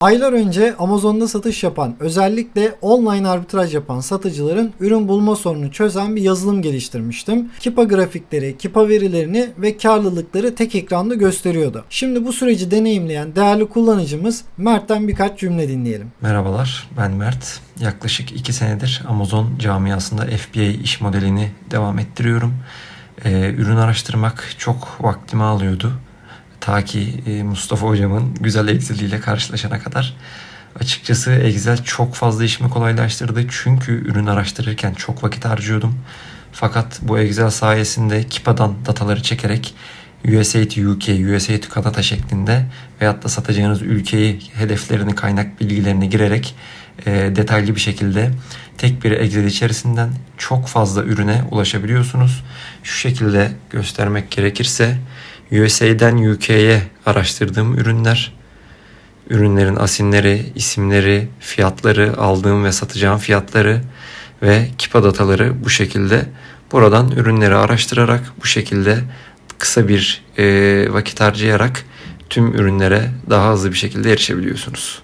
Aylar önce Amazon'da satış yapan, özellikle online arbitraj yapan satıcıların ürün bulma sorununu çözen bir yazılım geliştirmiştim. Kipa grafikleri, Kipa verilerini ve karlılıkları tek ekranda gösteriyordu. Şimdi bu süreci deneyimleyen değerli kullanıcımız Mert'ten birkaç cümle dinleyelim. Merhabalar, ben Mert. Yaklaşık 2 senedir Amazon camiasında FBA iş modelini devam ettiriyorum. Ee, ürün araştırmak çok vaktimi alıyordu. Ta ki e, Mustafa hocamın güzel Excel ile karşılaşana kadar. Açıkçası Excel çok fazla işimi kolaylaştırdı. Çünkü ürün araştırırken çok vakit harcıyordum. Fakat bu Excel sayesinde Kipa'dan dataları çekerek USA UK, USA to Kanada şeklinde veyahut da satacağınız ülkeyi, hedeflerini, kaynak bilgilerini girerek e, detaylı bir şekilde tek bir Excel içerisinden çok fazla ürüne ulaşabiliyorsunuz. Şu şekilde göstermek gerekirse USA'den UK'ye araştırdığım ürünler, ürünlerin asinleri, isimleri, fiyatları, aldığım ve satacağım fiyatları ve Kipa dataları bu şekilde buradan ürünleri araştırarak bu şekilde kısa bir e, vakit harcayarak tüm ürünlere daha hızlı bir şekilde erişebiliyorsunuz.